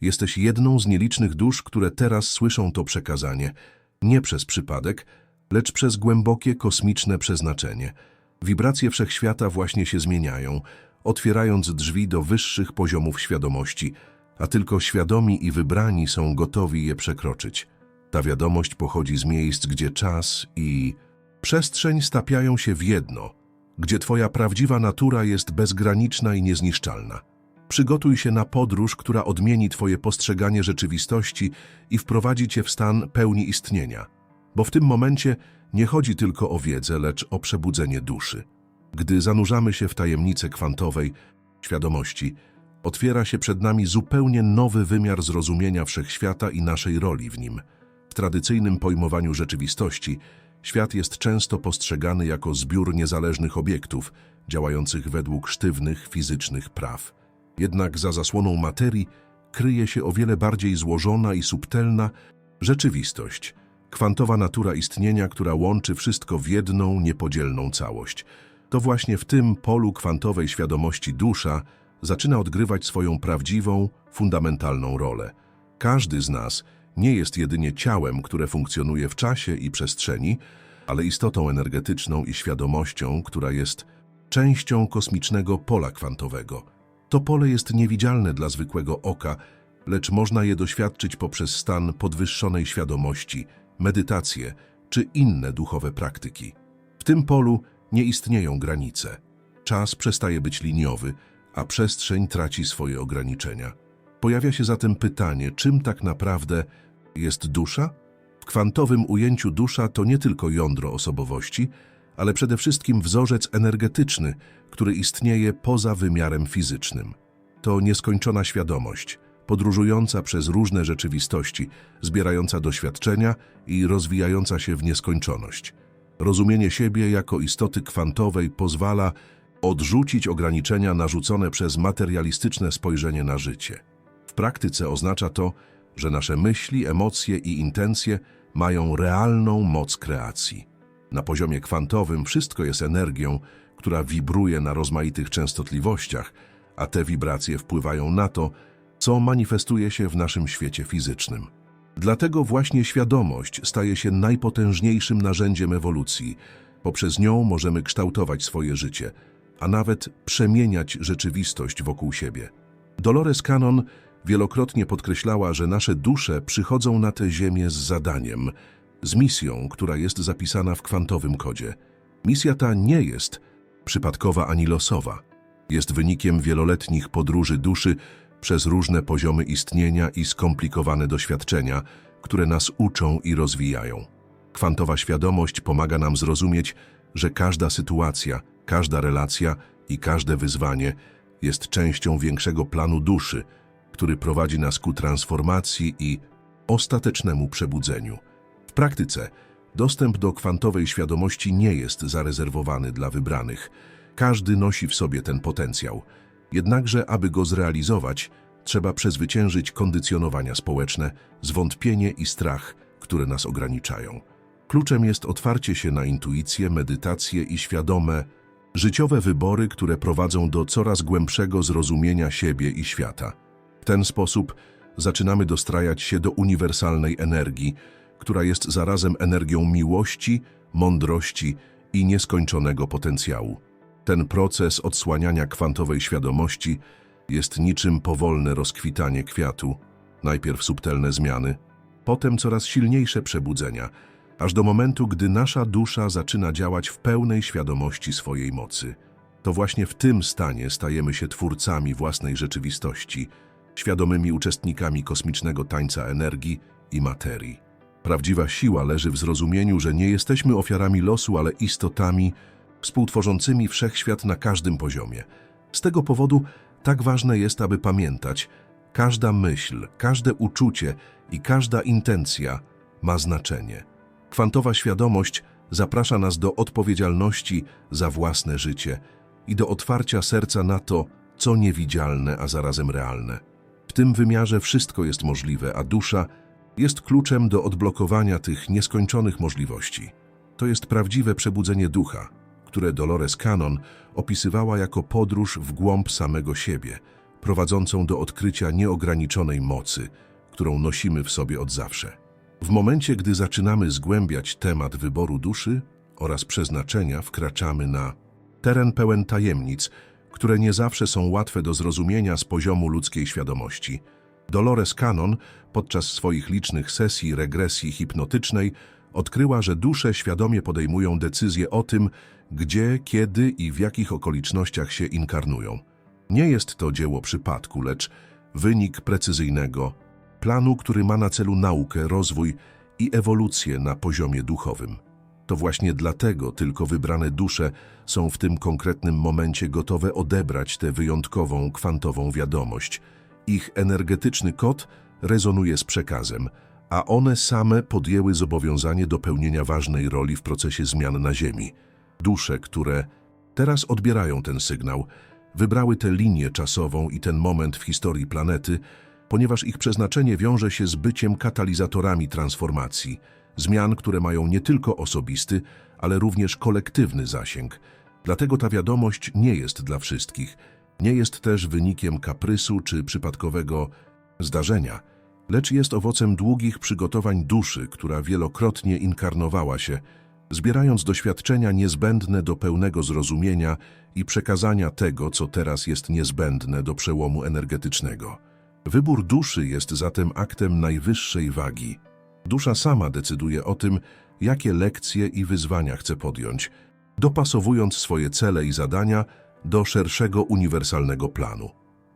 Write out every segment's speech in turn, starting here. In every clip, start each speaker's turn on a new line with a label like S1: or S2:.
S1: Jesteś jedną z nielicznych dusz, które teraz słyszą to przekazanie. Nie przez przypadek, lecz przez głębokie kosmiczne przeznaczenie. Wibracje wszechświata właśnie się zmieniają, otwierając drzwi do wyższych poziomów świadomości, a tylko świadomi i wybrani są gotowi je przekroczyć. Ta wiadomość pochodzi z miejsc, gdzie czas i przestrzeń stapiają się w jedno, gdzie Twoja prawdziwa natura jest bezgraniczna i niezniszczalna. Przygotuj się na podróż, która odmieni Twoje postrzeganie rzeczywistości i wprowadzi Cię w stan pełni istnienia. Bo w tym momencie nie chodzi tylko o wiedzę, lecz o przebudzenie duszy. Gdy zanurzamy się w tajemnicę kwantowej świadomości, otwiera się przed nami zupełnie nowy wymiar zrozumienia wszechświata i naszej roli w nim. W tradycyjnym pojmowaniu rzeczywistości świat jest często postrzegany jako zbiór niezależnych obiektów, działających według sztywnych fizycznych praw. Jednak za zasłoną materii kryje się o wiele bardziej złożona i subtelna rzeczywistość, kwantowa natura istnienia, która łączy wszystko w jedną, niepodzielną całość. To właśnie w tym polu kwantowej świadomości dusza zaczyna odgrywać swoją prawdziwą, fundamentalną rolę. Każdy z nas nie jest jedynie ciałem, które funkcjonuje w czasie i przestrzeni, ale istotą energetyczną i świadomością, która jest częścią kosmicznego pola kwantowego. To pole jest niewidzialne dla zwykłego oka, lecz można je doświadczyć poprzez stan podwyższonej świadomości, medytację czy inne duchowe praktyki. W tym polu nie istnieją granice. Czas przestaje być liniowy, a przestrzeń traci swoje ograniczenia. Pojawia się zatem pytanie, czym tak naprawdę jest dusza? W kwantowym ujęciu dusza to nie tylko jądro osobowości, ale przede wszystkim wzorzec energetyczny, który istnieje poza wymiarem fizycznym. To nieskończona świadomość, podróżująca przez różne rzeczywistości, zbierająca doświadczenia i rozwijająca się w nieskończoność. Rozumienie siebie jako istoty kwantowej pozwala odrzucić ograniczenia narzucone przez materialistyczne spojrzenie na życie. W praktyce oznacza to, że nasze myśli, emocje i intencje mają realną moc kreacji. Na poziomie kwantowym wszystko jest energią, która wibruje na rozmaitych częstotliwościach, a te wibracje wpływają na to, co manifestuje się w naszym świecie fizycznym. Dlatego właśnie świadomość staje się najpotężniejszym narzędziem ewolucji. Poprzez nią możemy kształtować swoje życie, a nawet przemieniać rzeczywistość wokół siebie. Dolores Cannon wielokrotnie podkreślała, że nasze dusze przychodzą na tę ziemię z zadaniem, z misją, która jest zapisana w kwantowym kodzie. Misja ta nie jest przypadkowa ani losowa. Jest wynikiem wieloletnich podróży duszy przez różne poziomy istnienia i skomplikowane doświadczenia, które nas uczą i rozwijają. Kwantowa świadomość pomaga nam zrozumieć, że każda sytuacja, każda relacja i każde wyzwanie jest częścią większego planu duszy, który prowadzi nas ku transformacji i ostatecznemu przebudzeniu. Praktyce dostęp do kwantowej świadomości nie jest zarezerwowany dla wybranych. Każdy nosi w sobie ten potencjał. Jednakże, aby go zrealizować, trzeba przezwyciężyć kondycjonowania społeczne, zwątpienie i strach, które nas ograniczają. Kluczem jest otwarcie się na intuicję, medytację i świadome, życiowe wybory, które prowadzą do coraz głębszego zrozumienia siebie i świata. W ten sposób zaczynamy dostrajać się do uniwersalnej energii, która jest zarazem energią miłości, mądrości i nieskończonego potencjału. Ten proces odsłaniania kwantowej świadomości jest niczym powolne rozkwitanie kwiatu, najpierw subtelne zmiany, potem coraz silniejsze przebudzenia, aż do momentu, gdy nasza dusza zaczyna działać w pełnej świadomości swojej mocy. To właśnie w tym stanie stajemy się twórcami własnej rzeczywistości, świadomymi uczestnikami kosmicznego tańca energii i materii. Prawdziwa siła leży w zrozumieniu, że nie jesteśmy ofiarami losu, ale istotami współtworzącymi wszechświat na każdym poziomie. Z tego powodu tak ważne jest, aby pamiętać, każda myśl, każde uczucie i każda intencja ma znaczenie. Kwantowa świadomość zaprasza nas do odpowiedzialności za własne życie i do otwarcia serca na to, co niewidzialne, a zarazem realne. W tym wymiarze wszystko jest możliwe, a dusza jest kluczem do odblokowania tych nieskończonych możliwości. To jest prawdziwe przebudzenie ducha, które Dolores Cannon opisywała jako podróż w głąb samego siebie, prowadzącą do odkrycia nieograniczonej mocy, którą nosimy w sobie od zawsze. W momencie, gdy zaczynamy zgłębiać temat wyboru duszy oraz przeznaczenia, wkraczamy na teren pełen tajemnic, które nie zawsze są łatwe do zrozumienia z poziomu ludzkiej świadomości. Dolores Cannon podczas swoich licznych sesji regresji hipnotycznej odkryła, że dusze świadomie podejmują decyzje o tym, gdzie, kiedy i w jakich okolicznościach się inkarnują. Nie jest to dzieło przypadku, lecz wynik precyzyjnego planu, który ma na celu naukę, rozwój i ewolucję na poziomie duchowym. To właśnie dlatego tylko wybrane dusze są w tym konkretnym momencie gotowe odebrać tę wyjątkową, kwantową wiadomość. Ich energetyczny kod rezonuje z przekazem, a one same podjęły zobowiązanie do pełnienia ważnej roli w procesie zmian na Ziemi. Dusze, które teraz odbierają ten sygnał, wybrały tę linię czasową i ten moment w historii planety, ponieważ ich przeznaczenie wiąże się z byciem katalizatorami transformacji, zmian, które mają nie tylko osobisty, ale również kolektywny zasięg. Dlatego ta wiadomość nie jest dla wszystkich, nie jest też wynikiem kaprysu czy przypadkowego zdarzenia, lecz jest owocem długich przygotowań duszy, która wielokrotnie inkarnowała się, zbierając doświadczenia niezbędne do pełnego zrozumienia i przekazania tego, co teraz jest niezbędne do przełomu energetycznego. Wybór duszy jest zatem aktem najwyższej wagi. Dusza sama decyduje o tym, jakie lekcje i wyzwania chce podjąć, dopasowując swoje cele i zadania do szerszego uniwersalnego planu.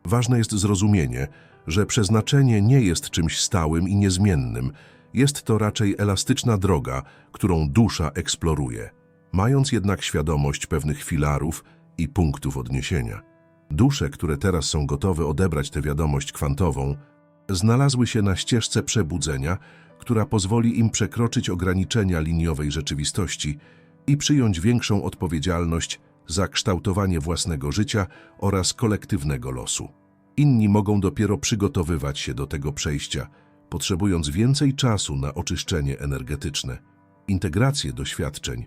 S1: Ważne jest zrozumienie, że przeznaczenie nie jest czymś stałym i niezmiennym, jest to raczej elastyczna droga, którą dusza eksploruje, mając jednak świadomość pewnych filarów i punktów odniesienia. Dusze, które teraz są gotowe odebrać tę wiadomość kwantową, znalazły się na ścieżce przebudzenia, która pozwoli im przekroczyć ograniczenia liniowej rzeczywistości i przyjąć większą odpowiedzialność za kształtowanie własnego życia oraz kolektywnego losu. Inni mogą dopiero przygotowywać się do tego przejścia, potrzebując więcej czasu na oczyszczenie energetyczne, integrację doświadczeń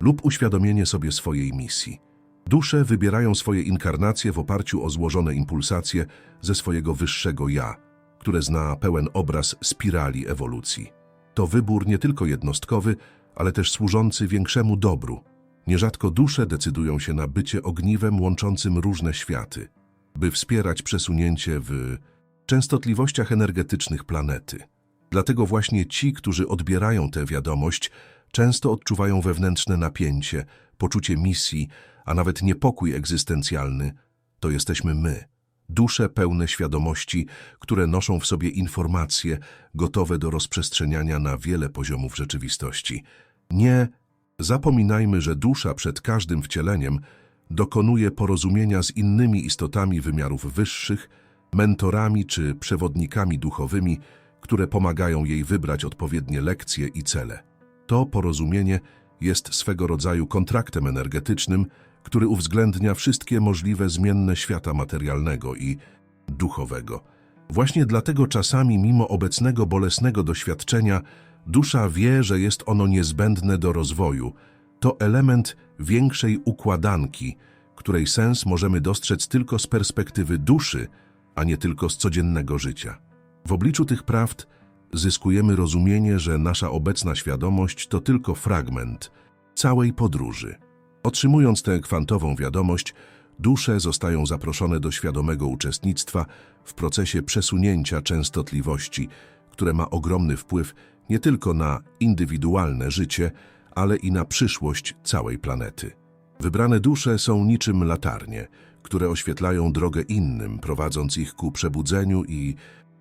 S1: lub uświadomienie sobie swojej misji. Dusze wybierają swoje inkarnacje w oparciu o złożone impulsacje ze swojego wyższego ja, które zna pełen obraz spirali ewolucji. To wybór nie tylko jednostkowy, ale też służący większemu dobru. Nierzadko dusze decydują się na bycie ogniwem łączącym różne światy, by wspierać przesunięcie w częstotliwościach energetycznych planety. Dlatego właśnie ci, którzy odbierają tę wiadomość, często odczuwają wewnętrzne napięcie, poczucie misji, a nawet niepokój egzystencjalny. To jesteśmy my, dusze pełne świadomości, które noszą w sobie informacje gotowe do rozprzestrzeniania na wiele poziomów rzeczywistości. Nie zapominajmy, że dusza przed każdym wcieleniem dokonuje porozumienia z innymi istotami wymiarów wyższych, mentorami czy przewodnikami duchowymi, które pomagają jej wybrać odpowiednie lekcje i cele. To porozumienie jest swego rodzaju kontraktem energetycznym, który uwzględnia wszystkie możliwe zmienne świata materialnego i duchowego. Właśnie dlatego czasami, mimo obecnego bolesnego doświadczenia, dusza wie, że jest ono niezbędne do rozwoju. To element większej układanki, której sens możemy dostrzec tylko z perspektywy duszy, a nie tylko z codziennego życia. W obliczu tych prawd zyskujemy rozumienie, że nasza obecna świadomość to tylko fragment całej podróży. Otrzymując tę kwantową wiadomość, dusze zostają zaproszone do świadomego uczestnictwa w procesie przesunięcia częstotliwości, które ma ogromny wpływ nie tylko na indywidualne życie, ale i na przyszłość całej planety. Wybrane dusze są niczym latarnie, które oświetlają drogę innym, prowadząc ich ku przebudzeniu i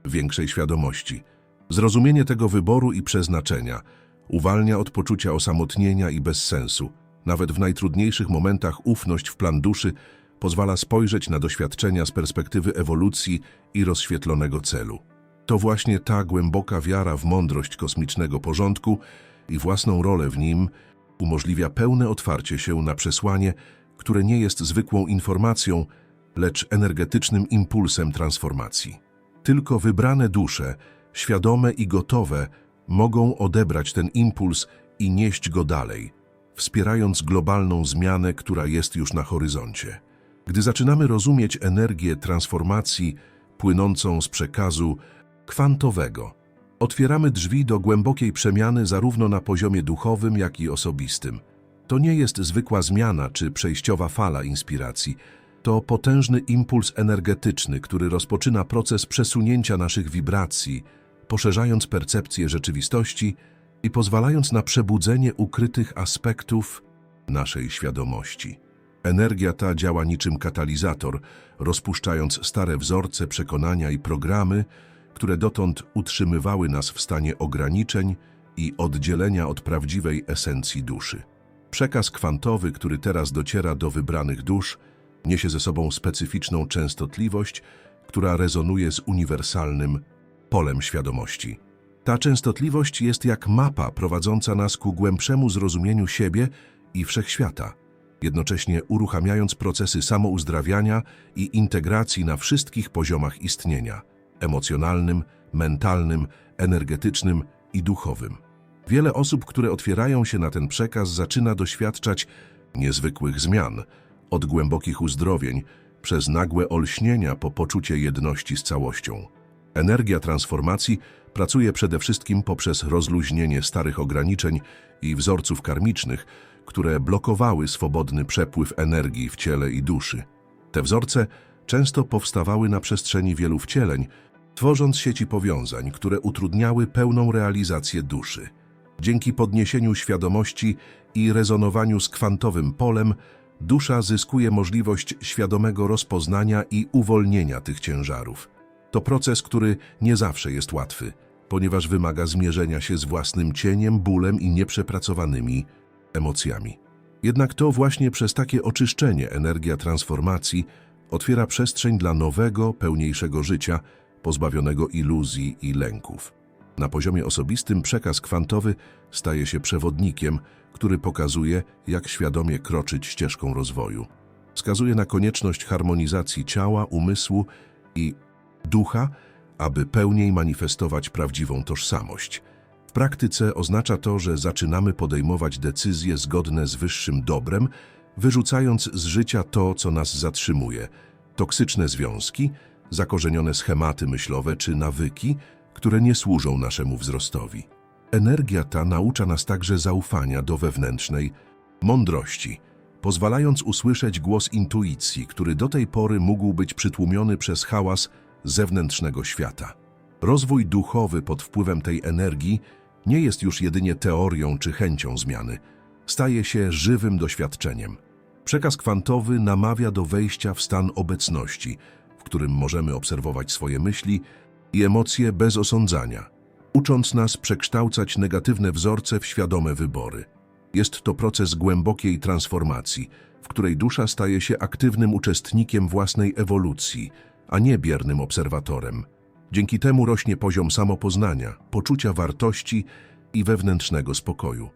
S1: większej świadomości. Zrozumienie tego wyboru i przeznaczenia uwalnia od poczucia osamotnienia i bezsensu. Nawet w najtrudniejszych momentach ufność w plan duszy pozwala spojrzeć na doświadczenia z perspektywy ewolucji i rozświetlonego celu. To właśnie ta głęboka wiara w mądrość kosmicznego porządku i własną rolę w nim umożliwia pełne otwarcie się na przesłanie, które nie jest zwykłą informacją, lecz energetycznym impulsem transformacji. Tylko wybrane dusze, świadome i gotowe, mogą odebrać ten impuls i nieść go dalej, wspierając globalną zmianę, która jest już na horyzoncie. Gdy zaczynamy rozumieć energię transformacji płynącą z przekazu kwantowego, otwieramy drzwi do głębokiej przemiany zarówno na poziomie duchowym, jak i osobistym. To nie jest zwykła zmiana czy przejściowa fala inspiracji. To potężny impuls energetyczny, który rozpoczyna proces przesunięcia naszych wibracji, poszerzając percepcję rzeczywistości i pozwalając na przebudzenie ukrytych aspektów naszej świadomości. Energia ta działa niczym katalizator, rozpuszczając stare wzorce, przekonania i programy, które dotąd utrzymywały nas w stanie ograniczeń i oddzielenia od prawdziwej esencji duszy. Przekaz kwantowy, który teraz dociera do wybranych dusz, niesie ze sobą specyficzną częstotliwość, która rezonuje z uniwersalnym polem świadomości. Ta częstotliwość jest jak mapa prowadząca nas ku głębszemu zrozumieniu siebie i wszechświata, jednocześnie uruchamiając procesy samouzdrawiania i integracji na wszystkich poziomach istnienia emocjonalnym, mentalnym, energetycznym i duchowym. Wiele osób, które otwierają się na ten przekaz, zaczyna doświadczać niezwykłych zmian, od głębokich uzdrowień, przez nagłe olśnienia po poczucie jedności z całością. Energia transformacji pracuje przede wszystkim poprzez rozluźnienie starych ograniczeń i wzorców karmicznych, które blokowały swobodny przepływ energii w ciele i duszy. Te wzorce często powstawały na przestrzeni wielu wcieleń, tworząc sieci powiązań, które utrudniały pełną realizację duszy. Dzięki podniesieniu świadomości i rezonowaniu z kwantowym polem, dusza zyskuje możliwość świadomego rozpoznania i uwolnienia tych ciężarów. To proces, który nie zawsze jest łatwy, ponieważ wymaga zmierzenia się z własnym cieniem, bólem i nieprzepracowanymi emocjami. Jednak to właśnie przez takie oczyszczenie energia transformacji otwiera przestrzeń dla nowego, pełniejszego życia, pozbawionego iluzji i lęków. Na poziomie osobistym przekaz kwantowy staje się przewodnikiem, który pokazuje, jak świadomie kroczyć ścieżką rozwoju. Wskazuje na konieczność harmonizacji ciała, umysłu i ducha, aby pełniej manifestować prawdziwą tożsamość. W praktyce oznacza to, że zaczynamy podejmować decyzje zgodne z wyższym dobrem, wyrzucając z życia to, co nas zatrzymuje, toksyczne związki, zakorzenione schematy myślowe czy nawyki, które nie służą naszemu wzrostowi. Energia ta naucza nas także zaufania do wewnętrznej mądrości, pozwalając usłyszeć głos intuicji, który do tej pory mógł być przytłumiony przez hałas zewnętrznego świata. Rozwój duchowy pod wpływem tej energii nie jest już jedynie teorią czy chęcią zmiany, staje się żywym doświadczeniem. Przekaz kwantowy namawia do wejścia w stan obecności, którym możemy obserwować swoje myśli i emocje bez osądzania, ucząc nas przekształcać negatywne wzorce w świadome wybory. Jest to proces głębokiej transformacji, w której dusza staje się aktywnym uczestnikiem własnej ewolucji, a nie biernym obserwatorem. Dzięki temu rośnie poziom samopoznania, poczucia wartości i wewnętrznego spokoju.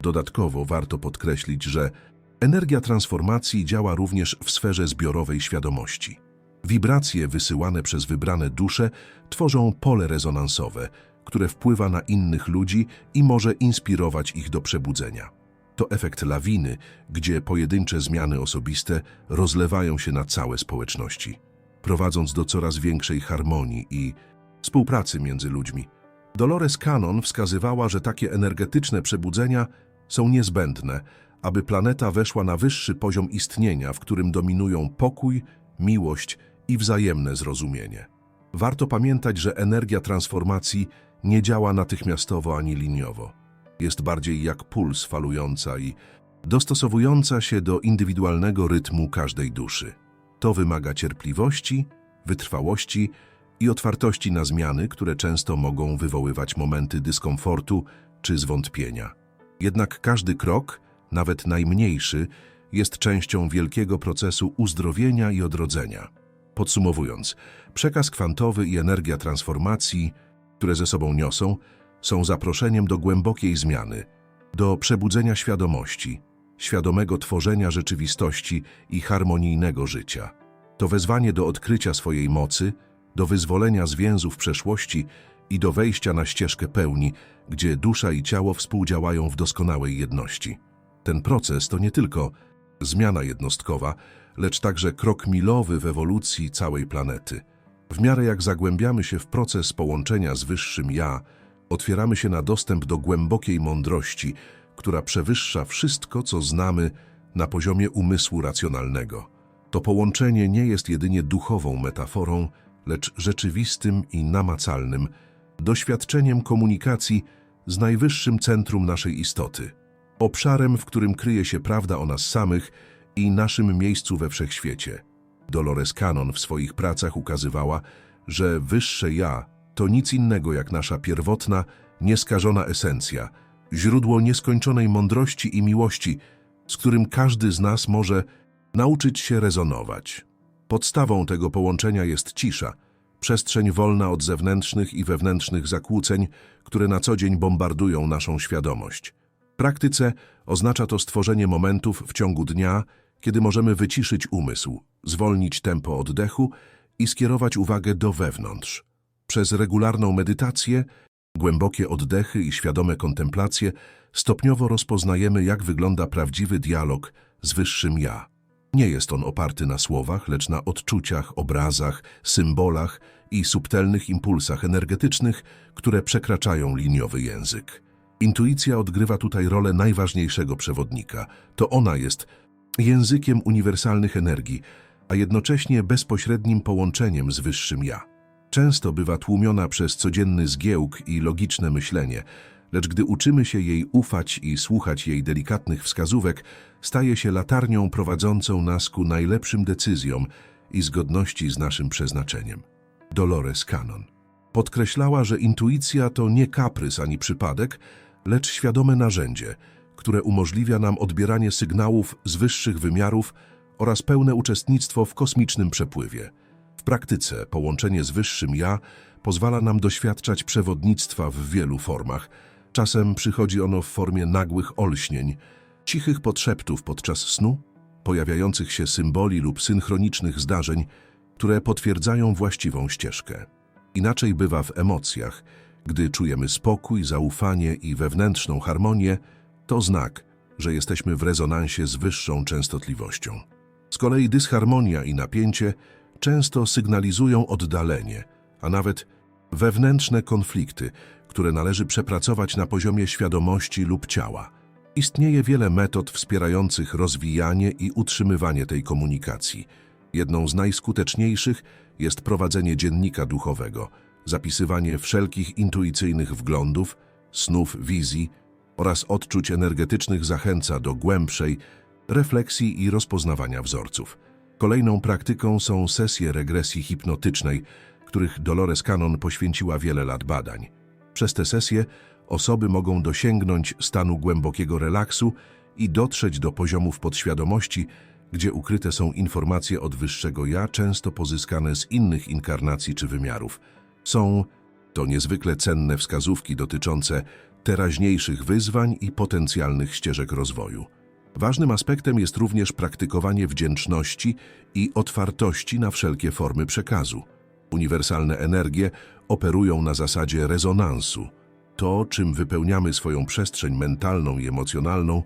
S1: Dodatkowo warto podkreślić, że energia transformacji działa również w sferze zbiorowej świadomości. Wibracje wysyłane przez wybrane dusze tworzą pole rezonansowe, które wpływa na innych ludzi i może inspirować ich do przebudzenia. To efekt lawiny, gdzie pojedyncze zmiany osobiste rozlewają się na całe społeczności, prowadząc do coraz większej harmonii i współpracy między ludźmi. Dolores Cannon wskazywała, że takie energetyczne przebudzenia są niezbędne, aby planeta weszła na wyższy poziom istnienia, w którym dominują pokój, miłość i wzajemne zrozumienie. Warto pamiętać, że energia transformacji nie działa natychmiastowo ani liniowo. Jest bardziej jak puls falująca i dostosowująca się do indywidualnego rytmu każdej duszy. To wymaga cierpliwości, wytrwałości i otwartości na zmiany, które często mogą wywoływać momenty dyskomfortu czy zwątpienia. Jednak każdy krok, nawet najmniejszy, jest częścią wielkiego procesu uzdrowienia i odrodzenia. Podsumowując, przekaz kwantowy i energia transformacji, które ze sobą niosą, są zaproszeniem do głębokiej zmiany, do przebudzenia świadomości, świadomego tworzenia rzeczywistości i harmonijnego życia. To wezwanie do odkrycia swojej mocy, do wyzwolenia z więzów przeszłości i do wejścia na ścieżkę pełni, gdzie dusza i ciało współdziałają w doskonałej jedności. Ten proces to nie tylko zmiana jednostkowa, lecz także krok milowy w ewolucji całej planety. W miarę jak zagłębiamy się w proces połączenia z wyższym ja, otwieramy się na dostęp do głębokiej mądrości, która przewyższa wszystko, co znamy na poziomie umysłu racjonalnego. To połączenie nie jest jedynie duchową metaforą, lecz rzeczywistym i namacalnym doświadczeniem komunikacji z najwyższym centrum naszej istoty, obszarem, w którym kryje się prawda o nas samych i naszym miejscu we wszechświecie. Dolores Cannon w swoich pracach ukazywała, że wyższe ja to nic innego jak nasza pierwotna, nieskażona esencja, źródło nieskończonej mądrości i miłości, z którym każdy z nas może nauczyć się rezonować. Podstawą tego połączenia jest cisza, przestrzeń wolna od zewnętrznych i wewnętrznych zakłóceń, które na co dzień bombardują naszą świadomość. W praktyce oznacza to stworzenie momentów w ciągu dnia, kiedy możemy wyciszyć umysł, zwolnić tempo oddechu i skierować uwagę do wewnątrz. Przez regularną medytację, głębokie oddechy i świadome kontemplacje stopniowo rozpoznajemy, jak wygląda prawdziwy dialog z wyższym ja. Nie jest on oparty na słowach, lecz na odczuciach, obrazach, symbolach i subtelnych impulsach energetycznych, które przekraczają liniowy język. Intuicja odgrywa tutaj rolę najważniejszego przewodnika. To ona jest językiem uniwersalnych energii, a jednocześnie bezpośrednim połączeniem z wyższym ja. Często bywa tłumiona przez codzienny zgiełk i logiczne myślenie, lecz gdy uczymy się jej ufać i słuchać jej delikatnych wskazówek, staje się latarnią prowadzącą nas ku najlepszym decyzjom i zgodności z naszym przeznaczeniem. Dolores Cannon podkreślała, że intuicja to nie kaprys ani przypadek, lecz świadome narzędzie, które umożliwia nam odbieranie sygnałów z wyższych wymiarów oraz pełne uczestnictwo w kosmicznym przepływie. W praktyce połączenie z wyższym ja pozwala nam doświadczać przewodnictwa w wielu formach. Czasem przychodzi ono w formie nagłych olśnień, cichych podszeptów podczas snu, pojawiających się symboli lub synchronicznych zdarzeń, które potwierdzają właściwą ścieżkę. Inaczej bywa w emocjach. Gdy czujemy spokój, zaufanie i wewnętrzną harmonię, to znak, że jesteśmy w rezonansie z wyższą częstotliwością. Z kolei dysharmonia i napięcie często sygnalizują oddalenie, a nawet wewnętrzne konflikty, które należy przepracować na poziomie świadomości lub ciała. Istnieje wiele metod wspierających rozwijanie i utrzymywanie tej komunikacji. Jedną z najskuteczniejszych jest prowadzenie dziennika duchowego, zapisywanie wszelkich intuicyjnych wglądów, snów, wizji oraz odczuć energetycznych zachęca do głębszej refleksji i rozpoznawania wzorców. Kolejną praktyką są sesje regresji hipnotycznej, których Dolores Cannon poświęciła wiele lat badań. Przez te sesje osoby mogą dosięgnąć stanu głębokiego relaksu i dotrzeć do poziomów podświadomości, gdzie ukryte są informacje od wyższego ja, często pozyskane z innych inkarnacji czy wymiarów. Są to niezwykle cenne wskazówki dotyczące teraźniejszych wyzwań i potencjalnych ścieżek rozwoju. Ważnym aspektem jest również praktykowanie wdzięczności i otwartości na wszelkie formy przekazu. Uniwersalne energie operują na zasadzie rezonansu. To, czym wypełniamy swoją przestrzeń mentalną i emocjonalną,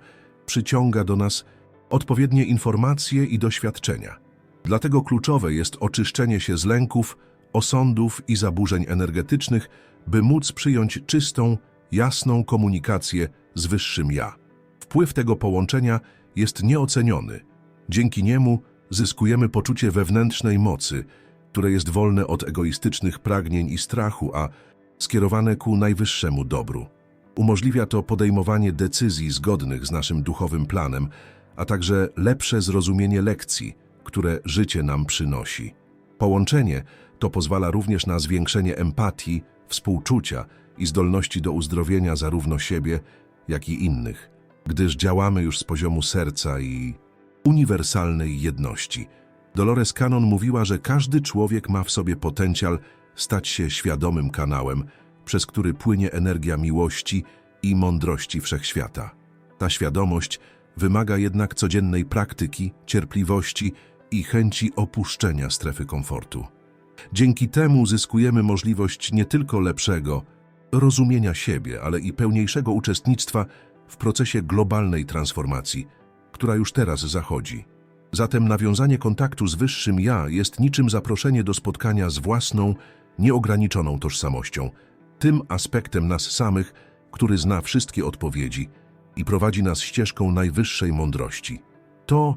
S1: przyciąga do nas odpowiednie informacje i doświadczenia. Dlatego kluczowe jest oczyszczenie się z lęków, osądów i zaburzeń energetycznych, by móc przyjąć czystą, jasną komunikację z wyższym ja. Wpływ tego połączenia jest nieoceniony. Dzięki niemu zyskujemy poczucie wewnętrznej mocy, które jest wolne od egoistycznych pragnień i strachu, a skierowane ku najwyższemu dobru. Umożliwia to podejmowanie decyzji zgodnych z naszym duchowym planem, a także lepsze zrozumienie lekcji, które życie nam przynosi. Połączenie to pozwala również na zwiększenie empatii, współczucia i zdolności do uzdrowienia zarówno siebie, jak i innych, gdyż działamy już z poziomu serca i uniwersalnej jedności. Dolores Cannon mówiła, że każdy człowiek ma w sobie potencjał stać się świadomym kanałem, przez który płynie energia miłości i mądrości wszechświata. Ta świadomość wymaga jednak codziennej praktyki, cierpliwości i chęci opuszczenia strefy komfortu. Dzięki temu zyskujemy możliwość nie tylko lepszego rozumienia siebie, ale i pełniejszego uczestnictwa w procesie globalnej transformacji, która już teraz zachodzi. Zatem nawiązanie kontaktu z wyższym ja jest niczym zaproszenie do spotkania z własną, nieograniczoną tożsamością, tym aspektem nas samych, który zna wszystkie odpowiedzi i prowadzi nas ścieżką najwyższej mądrości. To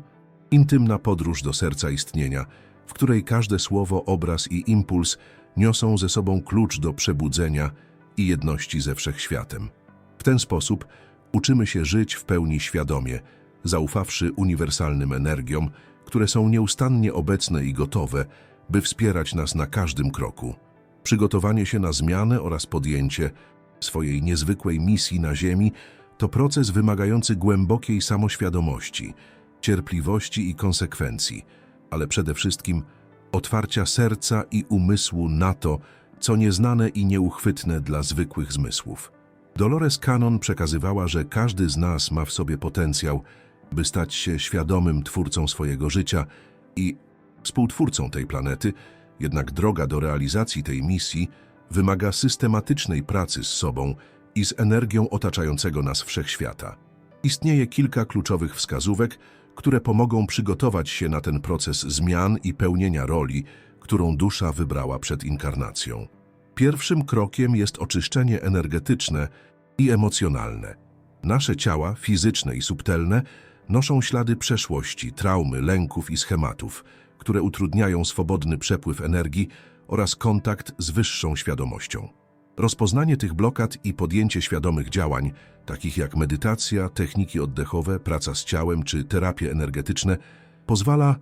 S1: intymna podróż do serca istnienia, w której każde słowo, obraz i impuls niosą ze sobą klucz do przebudzenia i jedności ze wszechświatem. W ten sposób uczymy się żyć w pełni świadomie, zaufawszy uniwersalnym energiom, które są nieustannie obecne i gotowe, by wspierać nas na każdym kroku. Przygotowanie się na zmianę oraz podjęcie swojej niezwykłej misji na Ziemi to proces wymagający głębokiej samoświadomości, cierpliwości i konsekwencji, ale przede wszystkim otwarcia serca i umysłu na to, co nieznane i nieuchwytne dla zwykłych zmysłów. Dolores Cannon przekazywała, że każdy z nas ma w sobie potencjał, by stać się świadomym twórcą swojego życia i współtwórcą tej planety, jednak droga do realizacji tej misji wymaga systematycznej pracy z sobą i z energią otaczającego nas wszechświata. Istnieje kilka kluczowych wskazówek, które pomogą przygotować się na ten proces zmian i pełnienia roli, którą dusza wybrała przed inkarnacją. Pierwszym krokiem jest oczyszczenie energetyczne i emocjonalne. Nasze ciała, fizyczne i subtelne, noszą ślady przeszłości, traumy, lęków i schematów, które utrudniają swobodny przepływ energii oraz kontakt z wyższą świadomością. Rozpoznanie tych blokad i podjęcie świadomych działań, takich jak medytacja, techniki oddechowe, praca z ciałem czy terapie energetyczne, pozwala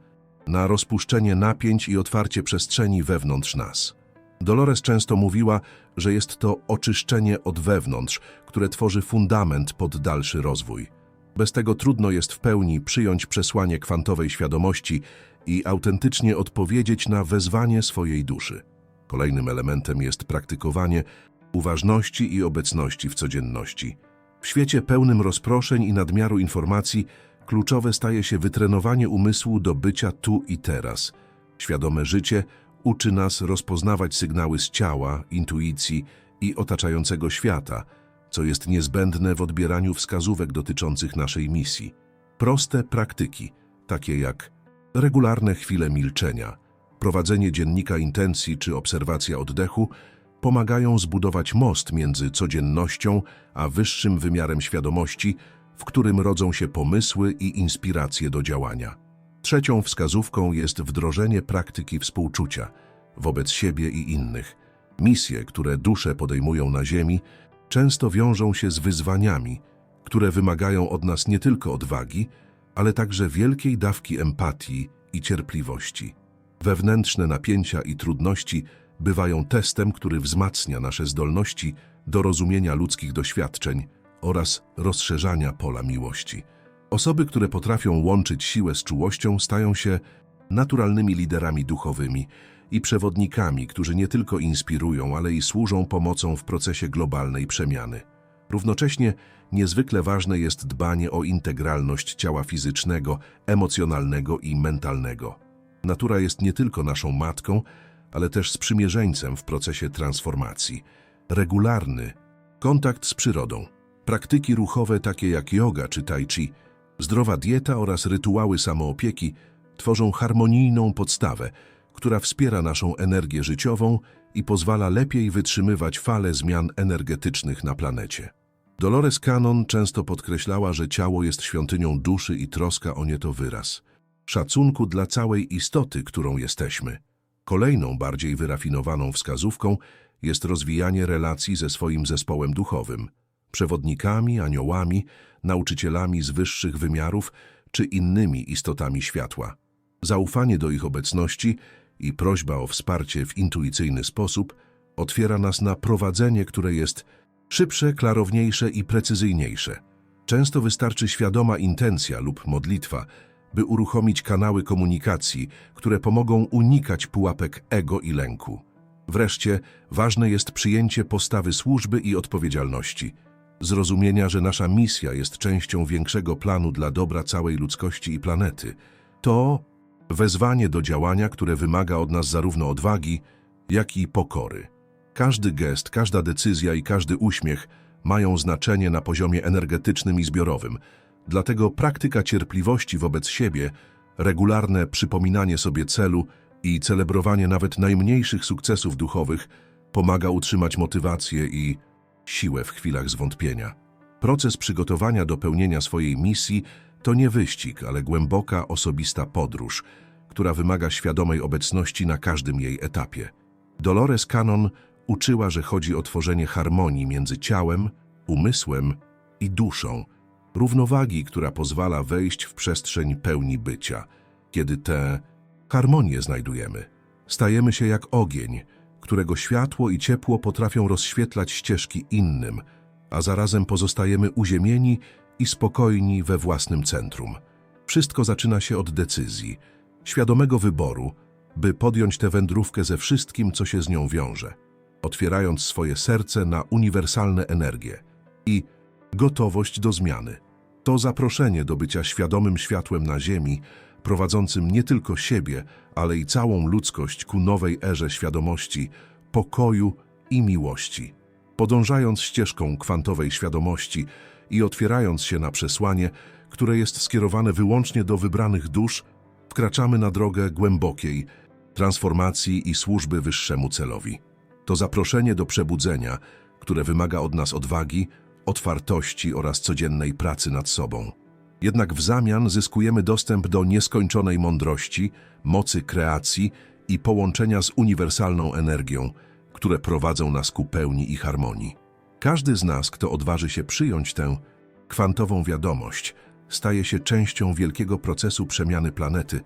S1: na rozpuszczenie napięć i otwarcie przestrzeni wewnątrz nas. Dolores często mówiła, że jest to oczyszczenie od wewnątrz, które tworzy fundament pod dalszy rozwój. Bez tego trudno jest w pełni przyjąć przesłanie kwantowej świadomości i autentycznie odpowiedzieć na wezwanie swojej duszy. Kolejnym elementem jest praktykowanie uważności i obecności w codzienności. W świecie pełnym rozproszeń i nadmiaru informacji kluczowe staje się wytrenowanie umysłu do bycia tu i teraz. Świadome życie uczy nas rozpoznawać sygnały z ciała, intuicji i otaczającego świata, co jest niezbędne w odbieraniu wskazówek dotyczących naszej misji. Proste praktyki, takie jak regularne chwile milczenia, prowadzenie dziennika intencji czy obserwacja oddechu, pomagają zbudować most między codziennością a wyższym wymiarem świadomości, w którym rodzą się pomysły i inspiracje do działania. Trzecią wskazówką jest wdrożenie praktyki współczucia wobec siebie i innych. Misje, które dusze podejmują na Ziemi, często wiążą się z wyzwaniami, które wymagają od nas nie tylko odwagi, ale także wielkiej dawki empatii i cierpliwości. Wewnętrzne napięcia i trudności bywają testem, który wzmacnia nasze zdolności do rozumienia ludzkich doświadczeń oraz rozszerzania pola miłości. Osoby, które potrafią łączyć siłę z czułością, stają się naturalnymi liderami duchowymi i przewodnikami, którzy nie tylko inspirują, ale i służą pomocą w procesie globalnej przemiany. Równocześnie niezwykle ważne jest dbanie o integralność ciała fizycznego, emocjonalnego i mentalnego. Natura jest nie tylko naszą matką, ale też sprzymierzeńcem w procesie transformacji. Regularny kontakt z przyrodą, praktyki ruchowe takie jak yoga czy tai chi, zdrowa dieta oraz rytuały samoopieki tworzą harmonijną podstawę, która wspiera naszą energię życiową i pozwala lepiej wytrzymywać fale zmian energetycznych na planecie. Dolores Cannon często podkreślała, że ciało jest świątynią duszy i troska o nie to wyraz szacunku dla całej istoty, którą jesteśmy. Kolejną, bardziej wyrafinowaną wskazówką jest rozwijanie relacji ze swoim zespołem duchowym, przewodnikami, aniołami, nauczycielami z wyższych wymiarów czy innymi istotami światła. Zaufanie do ich obecności i prośba o wsparcie w intuicyjny sposób otwiera nas na prowadzenie, które jest szybsze, klarowniejsze i precyzyjniejsze. Często wystarczy świadoma intencja lub modlitwa, by uruchomić kanały komunikacji, które pomogą unikać pułapek ego i lęku. Wreszcie ważne jest przyjęcie postawy służby i odpowiedzialności, zrozumienia, że nasza misja jest częścią większego planu dla dobra całej ludzkości i planety. To wezwanie do działania, które wymaga od nas zarówno odwagi, jak i pokory. Każdy gest, każda decyzja i każdy uśmiech mają znaczenie na poziomie energetycznym i zbiorowym, Dlatego praktyka cierpliwości wobec siebie Regularne przypominanie sobie celu i celebrowanie nawet najmniejszych sukcesów duchowych pomaga utrzymać motywację i siłę w chwilach zwątpienia. Proces przygotowania do pełnienia swojej misji to nie wyścig, ale głęboka, osobista podróż, która wymaga świadomej obecności na każdym jej etapie. Dolores Cannon uczyła, że chodzi o tworzenie harmonii między ciałem, umysłem i duszą, równowagi, która pozwala wejść w przestrzeń pełni bycia. Kiedy tę harmonię znajdujemy, stajemy się jak ogień, którego światło i ciepło potrafią rozświetlać ścieżki innym, a zarazem pozostajemy uziemieni i spokojni we własnym centrum. Wszystko zaczyna się od decyzji, świadomego wyboru, by podjąć tę wędrówkę ze wszystkim, co się z nią wiąże, otwierając swoje serce na uniwersalne energie i gotowość do zmiany. To zaproszenie do bycia świadomym światłem na Ziemi, prowadzącym nie tylko siebie, ale i całą ludzkość ku nowej erze świadomości, pokoju i miłości. Podążając ścieżką kwantowej świadomości i otwierając się na przesłanie, które jest skierowane wyłącznie do wybranych dusz, wkraczamy na drogę głębokiej transformacji i służby wyższemu celowi. To zaproszenie do przebudzenia, które wymaga od nas odwagi, otwartości oraz codziennej pracy nad sobą. Jednak w zamian zyskujemy dostęp do nieskończonej mądrości, mocy kreacji i połączenia z uniwersalną energią, które prowadzą nas ku pełni i harmonii. Każdy z nas, kto odważy się przyjąć tę kwantową wiadomość, staje się częścią wielkiego procesu przemiany planety,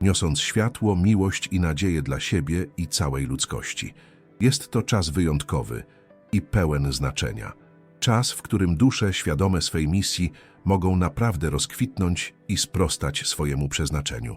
S1: niosąc światło, miłość i nadzieję dla siebie i całej ludzkości. Jest to czas wyjątkowy i pełen znaczenia. Czas, w którym dusze świadome swej misji mogą naprawdę rozkwitnąć i sprostać swojemu przeznaczeniu.